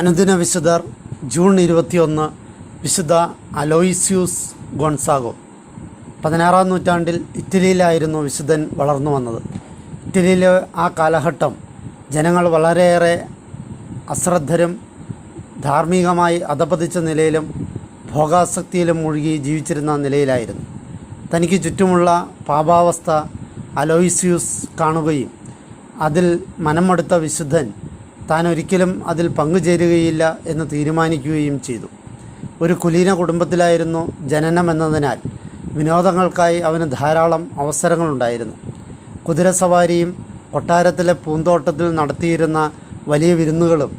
അനുദിന വിശുദ്ധർ ജൂൺ ഇരുപത്തിയൊന്ന് വിശുദ്ധ അലോയിസ്യൂസ് ഗോൺസാഗോ. പതിനാറാം നൂറ്റാണ്ടിൽ ഇറ്റലിയിലായിരുന്നു വിശുദ്ധൻ വളർന്നു വന്നത്. ഇറ്റലിയിലെ ആ കാലഘട്ടം ജനങ്ങൾ വളരെയേറെ അശ്രദ്ധരും ധാർമ്മികമായി അധപതിച്ച നിലയിലും ഭോഗാസക്തിയിലും മുഴുകി ജീവിച്ചിരുന്ന നിലയിലായിരുന്നു. തനിക്ക് ചുറ്റുമുള്ള പാപാവസ്ഥ അലോയിസ്യൂസ് കാണുകയും അതിൽ മനമെടുത്ത വിശുദ്ധൻ താൻ ഒരിക്കലും അതിൽ പങ്കുചേരുകയില്ല എന്ന് തീരുമാനിക്കുകയും ചെയ്തു. ഒരു കുലീന കുടുംബത്തിലായിരുന്നു ജനനം എന്നതിനാൽ വിനോദങ്ങൾക്കായി അവന് ധാരാളം അവസരങ്ങളുണ്ടായിരുന്നു. കുതിരസവാരിയും കൊട്ടാരത്തിലെ പൂന്തോട്ടത്തിൽ നടത്തിയിരുന്ന വലിയ വിരുന്നുകളും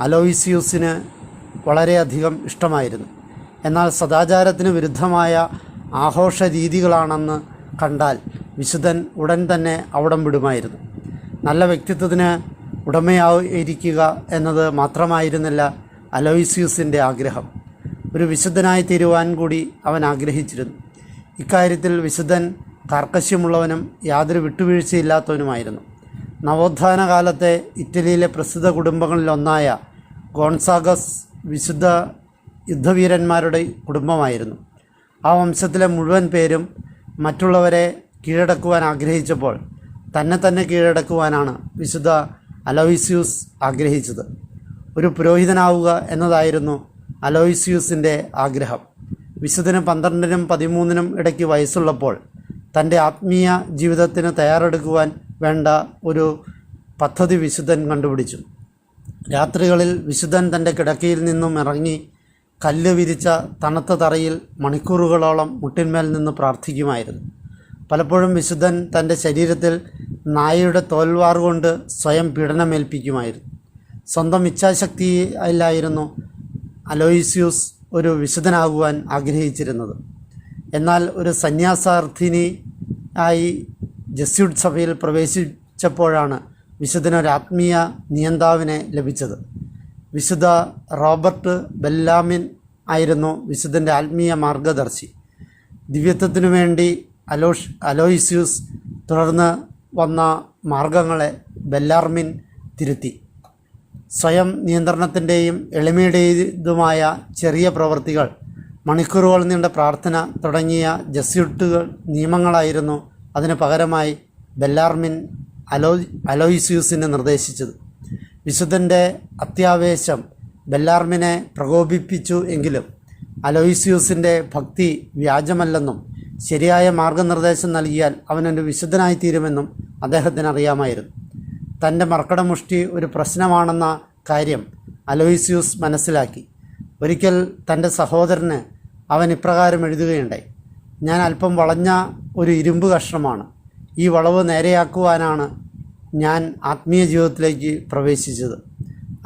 അലോയിസ്യൂസിന് വളരെയധികം ഇഷ്ടമായിരുന്നു. എന്നാൽ സദാചാരത്തിന് വിരുദ്ധമായ ആഘോഷ രീതികളാണെന്ന് കണ്ടാൽ വിശുദ്ധൻ ഉടൻ തന്നെ അവിടം വിടുമായിരുന്നു. നല്ല വ്യക്തിത്വത്തിന് ഉടമയായിരിക്കുക എന്നത് മാത്രമായിരുന്നില്ല അലോയിസ്യൂസിന്റെ ആഗ്രഹം. ഒരു വിശുദ്ധനായി തീരുവാൻ കൂടി അവൻ ആഗ്രഹിച്ചിരുന്നു. ഇക്കാര്യത്തിൽ വിശുദ്ധൻ കാർക്കശ്യമുള്ളവനും യാതൊരു വിട്ടുവീഴ്ചയില്ലാത്തവനുമായിരുന്നു. നവോത്ഥാന കാലത്തെ ഇറ്റലിയിലെ പ്രസിദ്ധ കുടുംബങ്ങളിലൊന്നായ ഗോൺസാഗസ് വിശുദ്ധ യുദ്ധവീരന്മാരുടെ കുടുംബമായിരുന്നു. ആ വംശത്തിലെ മുഴുവൻ പേരും മറ്റുള്ളവരെ കീഴടക്കുവാൻ ആഗ്രഹിച്ചപ്പോൾ തന്നെ തന്നെ കീഴടക്കുവാനാണ് വിശുദ്ധ അലോയിസ്യൂസ് ആഗ്രഹിച്ചത്. ഒരു പുരോഹിതനാവുക എന്നതായിരുന്നു അലോയിസ്യൂസിന്റെ ആഗ്രഹം. വിശുദ്ധന് പന്ത്രണ്ടിനും പതിമൂന്നിനും ഇടയ്ക്ക് വയസ്സുള്ളപ്പോൾ തന്റെ ആത്മീയ ജീവിതത്തിന് തയ്യാറെടുക്കുവാൻ വേണ്ട ഒരു പദ്ധതി വിശുദ്ധൻ കണ്ടുപിടിച്ചു. രാത്രികളിൽ വിശുദ്ധൻ തന്റെ കിടക്കയിൽ നിന്നും ഇറങ്ങി കല്ല് വിരിച്ച തണുത്ത തറയിൽ മണിക്കൂറുകളോളം മുട്ടിന്മേൽ നിന്ന് പ്രാർത്ഥിക്കുമായിരുന്നു. പലപ്പോഴും വിശുദ്ധൻ തന്റെ ശരീരത്തിൽ നായയുടെ തോൽവാർ കൊണ്ട് സ്വയം പീഡനമേൽപ്പിക്കുമായിരുന്നു. സ്വന്തം ഇച്ഛാശക്തി അല്ലായിരുന്നു അലോയിസ്യൂസ് ഒരു വിശുദ്ധനാകുവാൻ ആഗ്രഹിച്ചിരുന്നത്. എന്നാൽ ഒരു സന്യാസാർത്ഥിനി ആയി ജസ്യൂട്ട് സഭയിൽ പ്രവേശിച്ചപ്പോഴാണ് വിശുദ്ധനൊരു ആത്മീയ നിയന്താവിനെ ലഭിച്ചത്. വിശുദ്ധ റോബർട്ട് ബെല്ലാമിൻ ആയിരുന്നു വിശുദ്ധന്റെ ആത്മീയ മാർഗദർശി. ദിവ്യത്വത്തിനു വേണ്ടി അലോഷ് അലോയിസ്യൂസ് തുടർന്ന് വന്ന മാർഗങ്ങളെ ബെല്ലാർമിൻ തിരുത്തി. സ്വയം നിയന്ത്രണത്തിന്റെയും എളിമയുടേതുമായ ചെറിയ പ്രവൃത്തികൾ മണിക്കൂറുകൾ നീണ്ട പ്രാർത്ഥന തുടങ്ങിയ ജസ്യൂട്ടുകൾ നിയമങ്ങളായിരുന്നു അതിന് പകരമായി ബെല്ലാർമിൻ അലോ അലോയിസ്യൂസിന് നിർദ്ദേശിച്ചത്. വിശുദ്ധന്റെ അത്യാവേശം ബെല്ലാർമിനെ പ്രകോപിപ്പിച്ചു എങ്കിലും അലോയിസ്യൂസിന്റെ ഭക്തി വ്യാജമല്ലെന്നും ശരിയായ മാർഗനിർദ്ദേശം നൽകിയാൽ അവനൊരു വിശുദ്ധനായിത്തീരുമെന്നും അദ്ദേഹത്തിന് അറിയാമായിരുന്നു തന്റെ മർക്കടമുഷ്ടി ഒരു പ്രശ്നമാണെന്ന കാര്യം അലോയിസ്യൂസ് മനസ്സിലാക്കി. ഒരിക്കൽ തന്റെ സഹോദരന് അവൻ ഇപ്രകാരം എഴുതുകയുണ്ടായി. ഞാൻ അല്പം വളഞ്ഞ ഒരു ഇരുമ്പ് കഷ്ണമാണ്. ഈ വളവ് നേരെയാക്കുവാനാണ് ഞാൻ ആത്മീയ ജീവിതത്തിലേക്ക് പ്രവേശിച്ചത്.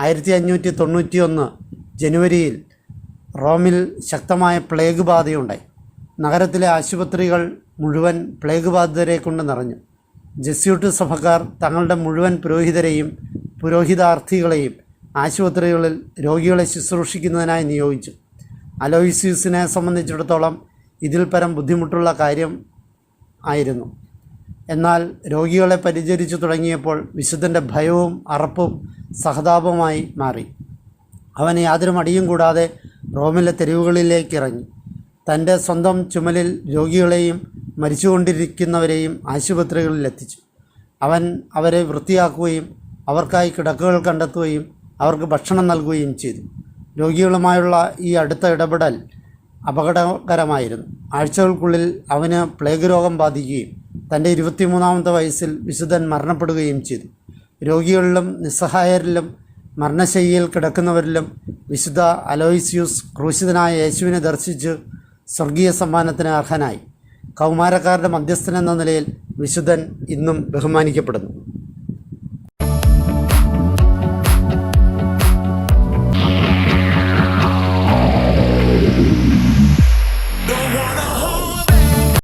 ആയിരത്തി അഞ്ഞൂറ്റി തൊണ്ണൂറ്റി ഒന്ന് ജനുവരിയിൽ റോമിൽ ശക്തമായ പ്ലേഗ് ബാധയുണ്ടായി. നഗരത്തിലെ ആശുപത്രികൾ മുഴുവൻ പ്ലേഗ് ബാധിതരെ കൊണ്ട് നിറഞ്ഞു. ജസ്യൂട്ട് സഭക്കാർ തങ്ങളുടെ മുഴുവൻ പുരോഹിതരെയും പുരോഹിതാർത്ഥികളെയും ആശുപത്രികളിൽ രോഗികളെ ശുശ്രൂഷിക്കുന്നതിനായി നിയോഗിച്ചു. അലോയിസ്യൂസിനെ സംബന്ധിച്ചിടത്തോളം ഇതിൽ പരം ബുദ്ധിമുട്ടുള്ള കാര്യം ആയിരുന്നു. എന്നാൽ രോഗികളെ പരിചരിച്ചു തുടങ്ങിയപ്പോൾ വിശുദ്ധന്റെ ഭയവും അറപ്പും സഹതാപമായി മാറി. അവൻ യാതൊരു മടിയും കൂടാതെ റോമിലെ തെരുവുകളിലേക്ക് ഇറങ്ങി. തന്റെ സ്വന്തം ചുമലിൽ രോഗികളെയും മരിച്ചുകൊണ്ടിരിക്കുന്നവരെയും ആശുപത്രികളിൽ എത്തിച്ചു. അവൻ അവരെ വൃത്തിയാക്കുകയും അവർക്കായി കിടക്കുകൾ കണ്ടെത്തുകയും അവർക്ക് ഭക്ഷണം നൽകുകയും ചെയ്തു. രോഗികളുമായുള്ള ഈ അടുത്ത ഇടപെടൽ അപകടകരമായിരുന്നു. ആഴ്ചകൾക്കുള്ളിൽ അവന് പ്ലേഗ് രോഗം ബാധിക്കുകയും തന്റെ ഇരുപത്തിമൂന്നാമത്തെ വയസ്സിൽ വിശുദ്ധൻ മരണപ്പെടുകയും ചെയ്തു. രോഗികളിലും നിസ്സഹായരിലും മരണശയ്യയിൽ കിടക്കുന്നവരിലും വിശുദ്ധ അലോയിസ്യൂസ് ക്രൂശിതനായ യേശുവിനെ ദർശിച്ച് സ്വർഗീയ സമ്മാനത്തിന് അർഹനായി. കൗമാരക്കാരുടെ മധ്യസ്ഥനെന്ന നിലയിൽ വിശുദ്ധൻ ഇന്നും ബഹുമാനിക്കപ്പെടുന്നു.